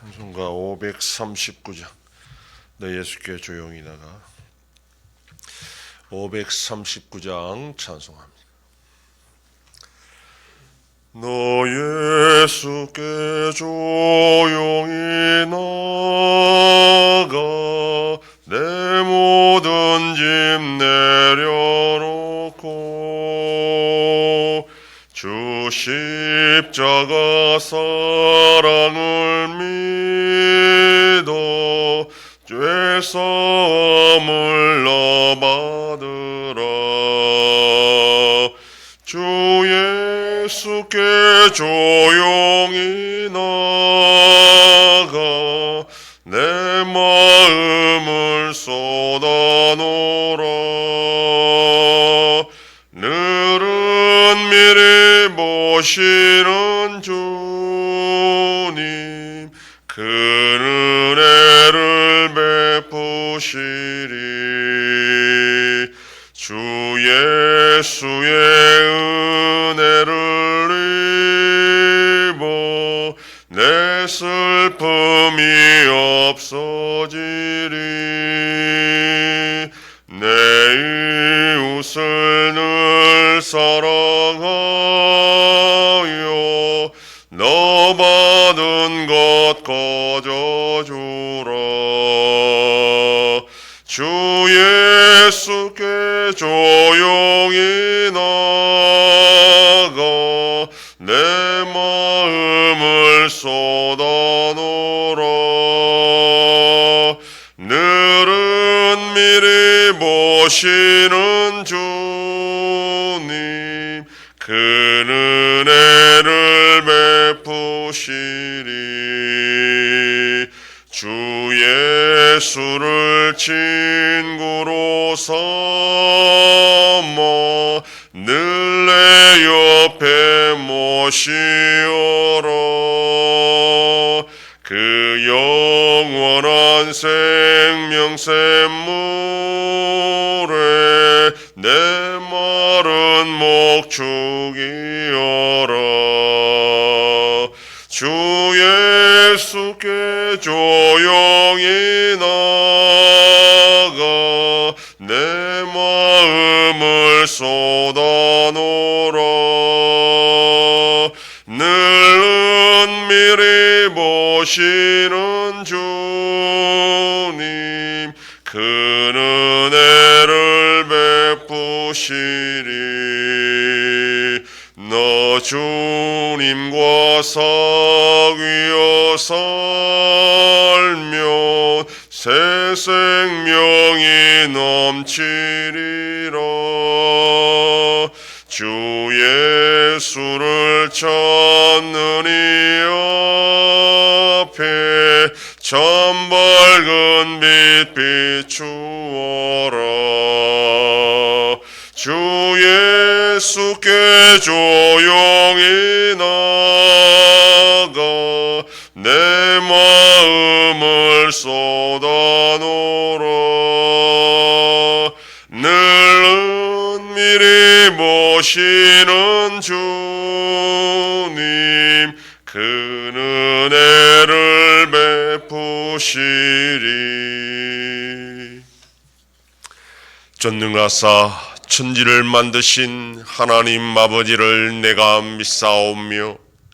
찬송가 539장. 너 예수께 조용히 나가. 539장 찬송합니다. 너 예수께 조용히 나가. 내 모든 짐 내려놓고 주 십자가 사랑을 믿어 죄사함을 너 받으라 주 예수께 조용히 나가 내 마음을 쏟아놓 보시는 주님 그 은혜를 베푸시리. 주 예수의 은혜를 입어 내 슬픔이 예수께 조용히 나가 내 마음을 쏟아놓으라. 늘은 미리 보시는 주님 그 은혜를 베푸시리. 주 예수를 친 구로 삼아 늘내 옆에 모시어라 그 영원한 생명 샘물에 내 마른 목 죽이어라. 주 예수께 조용히 나가 내 마음을 쏟아놓으라. 늘은 미리 보시는 주님 그 은혜를 베푸시리. 너 주님과 사귀어 살면 새 생명이 넘치리라. 주 예수를 찾는 이 앞에 참 밝은 빛 비추어라. 주 예수께 조용히 나가 내마 음을 쏟아놓으라 늘은 미리 보시는 주님 그 은혜를 베푸시리. 전능하사 천지를 만드신 하나님 아버지를 내가 믿사오며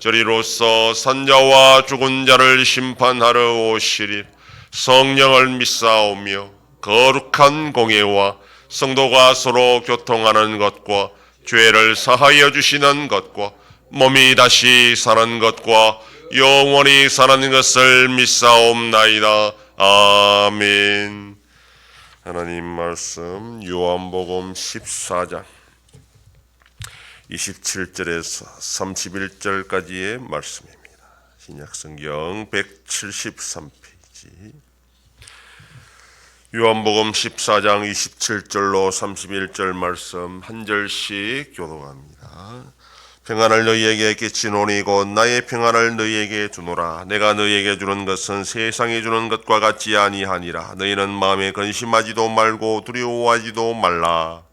저리로서 산자와 죽은 자를 심판하러 오시리 성령을 믿사오며 거룩한 공예와 성도가 서로 교통하는 것과 죄를 사하여 주시는 것과 몸이 다시 사는 것과 영원히 사는 것을 믿사옵나이다. 아멘. 하나님 말씀 요한복음 14장 27절에서 31절까지의 말씀입니다. 신약성경 173페이지 요한복음 14장 27절로 31절 말씀 한 절씩 교독합니다. 평안을 너희에게 끼치노니 곧 나의 평안을 너희에게 주노라. 내가 너희에게 주는 것은 세상이 주는 것과 같지 아니하니라. 너희는 마음에 근심하지도 말고 두려워하지도 말라.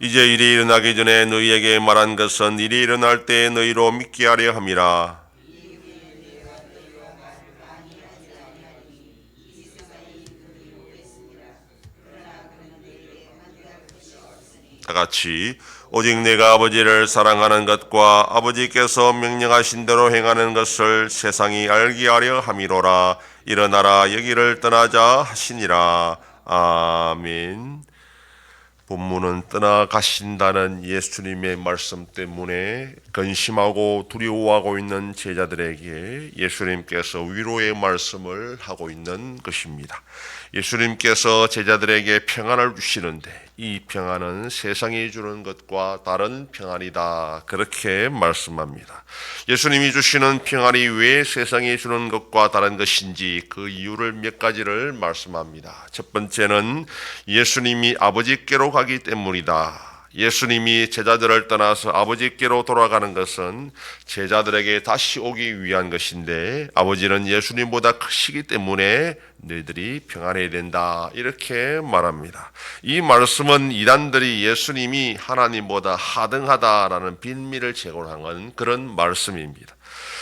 이제 일이 일어나기 전에 너희에게 말한 것은 일이 일어날 때 너희로 믿게 하려 함이라. 다 같이 오직 내가 아버지를 사랑하는 것과 아버지께서 명령하신 대로 행하는 것을 세상이 알게 하려 함이로라. 일어나라 여기를 떠나자 하시니라. 아멘. 본문은 떠나가신다는 예수님의 말씀 때문에 근심하고 두려워하고 있는 제자들에게 예수님께서 위로의 말씀을 하고 있는 것입니다. 예수님께서 제자들에게 평안을 주시는데 이 평안은 세상이 주는 것과 다른 평안이다. 그렇게 말씀합니다. 예수님이 주시는 평안이 왜 세상이 주는 것과 다른 것인지 그 이유를 몇 가지를 말씀합니다. 첫 번째는 예수님이 아버지께로 가기 때문이다. 예수님이 제자들을 떠나서 아버지께로 돌아가는 것은 제자들에게 다시 오기 위한 것인데 아버지는 예수님보다 크시기 때문에 너희들이 평안해야 된다. 이렇게 말합니다. 이 말씀은 이단들이 예수님이 하나님보다 하등하다라는 빈미를 제공한 그런 말씀입니다.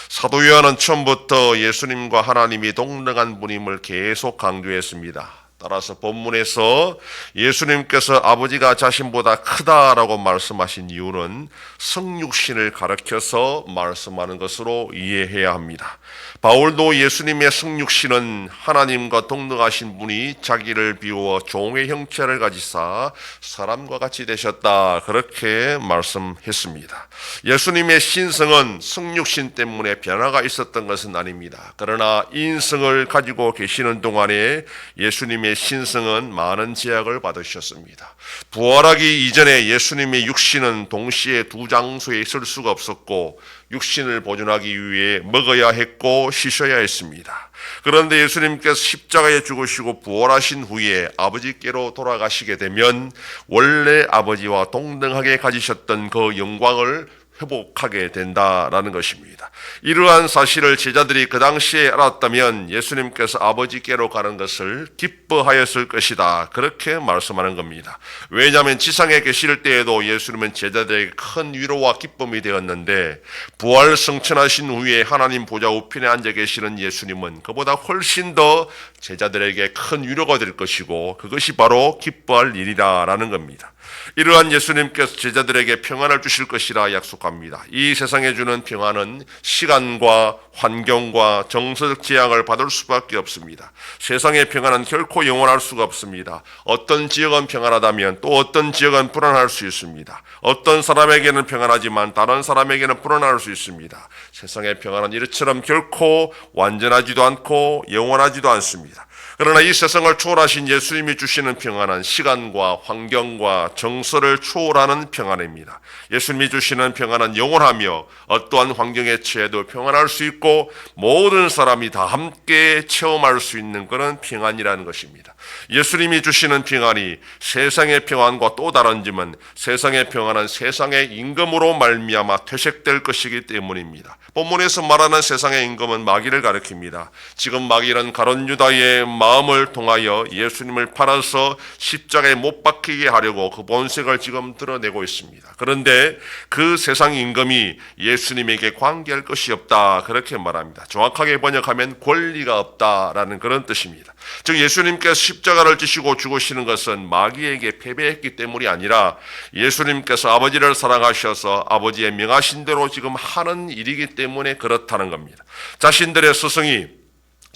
사도 요한은 처음부터 예수님과 하나님이 동등한 분임을 계속 강조했습니다. 따라서 본문에서 예수님께서 아버지가 자신보다 크다라고 말씀하신 이유는 성육신을 가르켜서 말씀하는 것으로 이해해야 합니다. 바울도 예수님의 성육신은 하나님과 동등하신 분이 자기를 비워 종의 형체를 가지사 사람과 같이 되셨다. 그렇게 말씀했습니다. 예수님의 신성은 성육신 때문에 변화가 있었던 것은 아닙니다. 그러나 인성을 가지고 계시는 동안에 예수님의 신성은 많은 제약을 받으셨습니다. 부활하기 이전에 예수님의 육신은 동시에 두 장소에 있을 수가 없었고 육신을 보존하기 위해 먹어야 했고 쉬셔야 했습니다. 그런데 예수님께서 십자가에 죽으시고 부활하신 후에 아버지께로 돌아가시게 되면 원래 아버지와 동등하게 가지셨던 그 영광을 회복하게 된다라는 것입니다. 이러한 사실을 제자들이 그 당시에 알았다면 예수님께서 아버지께로 가는 것을 기뻐하였을 것이다. 그렇게 말씀하는 겁니다. 왜냐하면 지상에 계실 때에도 예수님은 제자들에게 큰 위로와 기쁨이 되었는데 부활 성천하신 후에 하나님 보좌 우편에 앉아 계시는 예수님은 그보다 훨씬 더 제자들에게 큰 위로가 될 것이고 그것이 바로 기뻐할 일이라라는 겁니다. 이러한 예수님께서 제자들에게 평안을 주실 것이라 약속합니다. 이 세상에 주는 평안은 시간과 환경과 정서적 재앙을 받을 수밖에 없습니다. 세상의 평안은 결코 영원할 수가 없습니다. 어떤 지역은 평안하다면 또 어떤 지역은 불안할 수 있습니다. 어떤 사람에게는 평안하지만 다른 사람에게는 불안할 수 있습니다. 세상의 평안은 이처럼 결코 완전하지도 않고 영원하지도 않습니다. 그러나 이 세상을 초월하신 예수님이 주시는 평안은 시간과 환경과 정서를 초월하는 평안입니다. 예수님이 주시는 평안은 영원하며 어떠한 환경에 처해도 평안할 수 있고 모든 사람이 다 함께 체험할 수 있는 그런 평안이라는 것입니다. 예수님이 주시는 평안이 세상의 평안과 또 다른 점은 세상의 평안은 세상의 임금으로 말미암아 퇴색될 것이기 때문입니다. 본문에서 말하는 세상의 임금은 마귀를 가리킵니다. 지금 마귀는 가론 유다의 마 음을 통하여 예수님을 팔아서 십자가에 못 박히게 하려고 그 본색을 지금 드러내고 있습니다. 그런데 그 세상 임금이 예수님에게 관계할 것이 없다 그렇게 말합니다. 정확하게 번역하면 권리가 없다라는 그런 뜻입니다. 즉 예수님께서 십자가를 지시고 죽으시는 것은 마귀에게 패배했기 때문이 아니라 예수님께서 아버지를 사랑하셔서 아버지의 명하신 대로 지금 하는 일이기 때문에 그렇다는 겁니다. 자신들의 스승이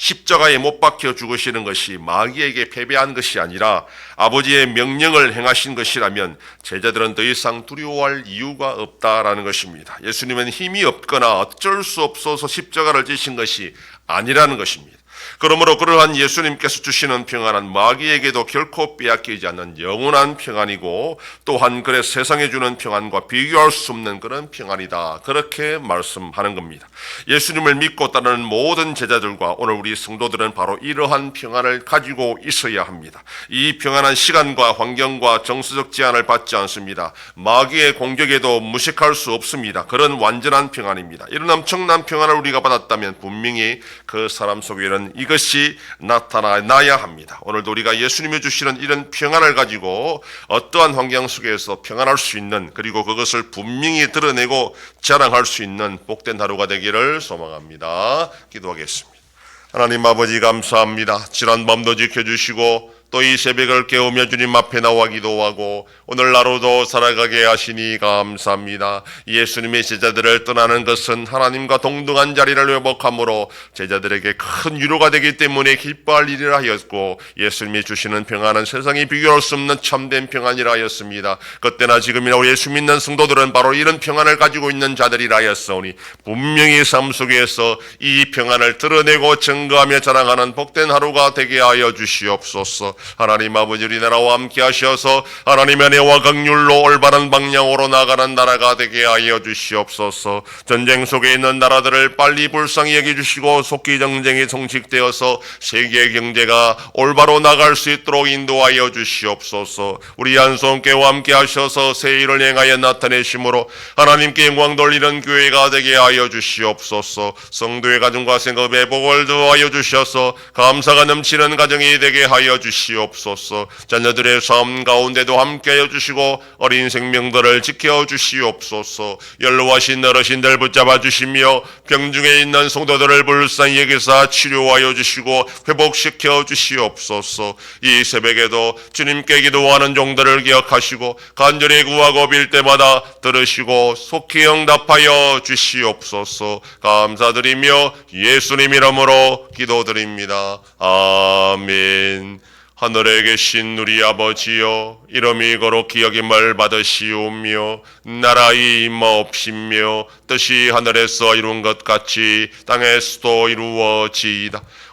십자가에 못 박혀 죽으시는 것이 마귀에게 패배한 것이 아니라 아버지의 명령을 행하신 것이라면 제자들은 더 이상 두려워할 이유가 없다라는 것입니다. 예수님은 힘이 없거나 어쩔 수 없어서 십자가를 지신 것이 아니라는 것입니다. 그러므로 그러한 예수님께서 주시는 평안은 마귀에게도 결코 빼앗기지 않는 영원한 평안이고 또한 그래 세상에 주는 평안과 비교할 수 없는 그런 평안이다. 그렇게 말씀하는 겁니다. 예수님을 믿고 따르는 모든 제자들과 오늘 우리 성도들은 바로 이러한 평안을 가지고 있어야 합니다. 이 평안한 시간과 환경과 정서적 제한을 받지 않습니다. 마귀의 공격에도 무식할 수 없습니다. 그런 완전한 평안입니다. 이런 엄청난 평안을 우리가 받았다면 분명히 그 사람 속에는 이 것이 나타나야 합니다. 오늘도 우리가 예수님이 주시는 이런 평안을 가지고 어떠한 환경 속에서 평안할 수 있는 그리고 그것을 분명히 드러내고 자랑할 수 있는 복된 하루가 되기를 소망합니다. 기도하겠습니다. 하나님 아버지 감사합니다. 지난 밤도 지켜주시고 또 이 새벽을 깨우며 주님 앞에 나와 기도하고 오늘 하루도 살아가게 하시니 감사합니다. 예수님의 제자들을 떠나는 것은 하나님과 동등한 자리를 회복함으로 제자들에게 큰 위로가 되기 때문에 기뻐할 일이라 하였고 예수님이 주시는 평안은 세상이 비교할 수 없는 참된 평안이라 하였습니다. 그때나 지금이나 예수 믿는 성도들은 바로 이런 평안을 가지고 있는 자들이라 하였사오니 분명히 삶 속에서 이 평안을 드러내고 증거하며 자랑하는 복된 하루가 되게 하여 주시옵소서. 하나님 아버지 우리 나라와 함께 하셔서 하나님의 은혜와 강률로 올바른 방향으로 나가는 나라가 되게 하여 주시옵소서. 전쟁 속에 있는 나라들을 빨리 불쌍히 여겨 주시고 속기 정쟁이 종식되어서 세계 경제가 올바로 나갈 수 있도록 인도하여 주시옵소서. 우리 한송교와 함께 하셔서 새 일을 행하여 나타내심으로 하나님께 영광 돌리는 교회가 되게 하여 주시옵소서. 성도의 가정과 생업에 복을 더하여 주셔서 감사가 넘치는 가정이 되게 하여 주시옵소서. 자녀들의 삶 가운데도 함께하여 주시고 어린 생명들을 지켜 주시옵소서. 연로하신 어르신 들 붙잡아 주시며 병중에 있는 성도들을 불쌍히 여기사 치료하여 주시고 회복시켜 주시옵소서. 이 새벽에도 주님께 기도하는 종들을 기억하시고 간절히 구하고 빌 때마다 들으시고 속히 응답하여 주시옵소서. 감사드리며 예수님 이름으로 기도드립니다. 아멘. 하늘에 계신 우리 아버지여 이름이 거룩히 여김을 받으시오며 나라의 임하옵시며 뜻이 하늘에서 이룬 것 같이 땅에서도 이루어지이다